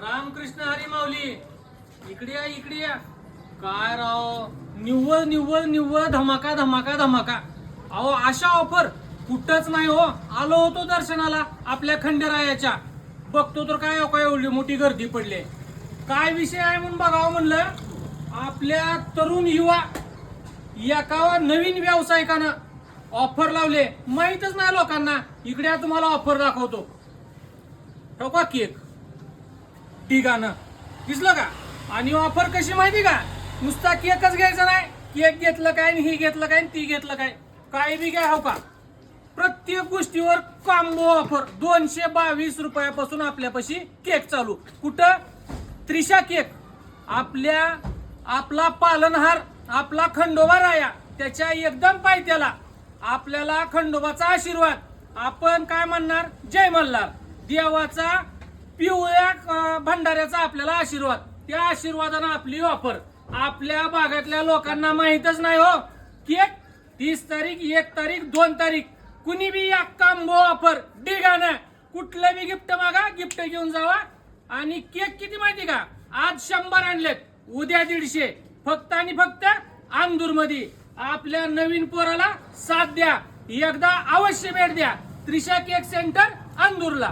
रामकृष्ण हरी माऊली. इकडे या इकडे या. काय राव? निव्वळ निव्वळ निव्वळ धमाका धमाका धमाका. अहो अशा ऑफर कुठंच नाही हो. आलो होतो दर्शनाला आपल्या खंडेरायाच्या. बघतो तर काय हो, काय एवढी मोठी गर्दी पडली. काय विषय आहे म्हणून बघावं म्हणलं? आपल्या तरुण युवा एका नवीन व्यावसायिकानं ऑफर लावले. माहीतच नाही लोकांना. इकड्या तुम्हाला ऑफर दाखवतो. ठोका केक हट्टी गाणं. दिसलं का? आणि ऑफर कशी माहिती का? नुसता केकच घ्यायचा नाही. केक घेतलं काय आणि ही घेतलं काय ती घेतलं काय? काय बी काय हो का? प्रत्येक गोष्टीवर कॉम्बो ऑफर दोनशे बावीस रुपयापासून आपल्यापाशी केक चालू. कुठं? त्रिशा केक. आपल्या आपला पालनहार आपला खंडोबा राया त्याच्या एकदम पायथ्याला. आपल्याला खंडोबाचा आशीर्वाद. आपण काय म्हणणार? जय मल्हार. देवाचा पिवळ्या भंडाऱ्याचा आपल्याला आशीर्वाद. त्या आशीर्वादानं आपली ऑफर आपल्या भागातल्या लोकांना माहीतच नाही हो. केक तीस तारीख एक तारीख दोन तारीख. कुणी बी या कांबो ऑफर डिगानं कुठलं बी गिफ्ट मागा गिफ्ट घेऊन जावा. आणि केक किती माहिती का? आज शंभर आणलेत. उद्या दीडशे. फक्त आणि फक्त आंदूरमध्ये आपल्या नवीन पोराला साथ द्या. एकदा अवश्य भेट द्या. Trisha cake centre अंदूरला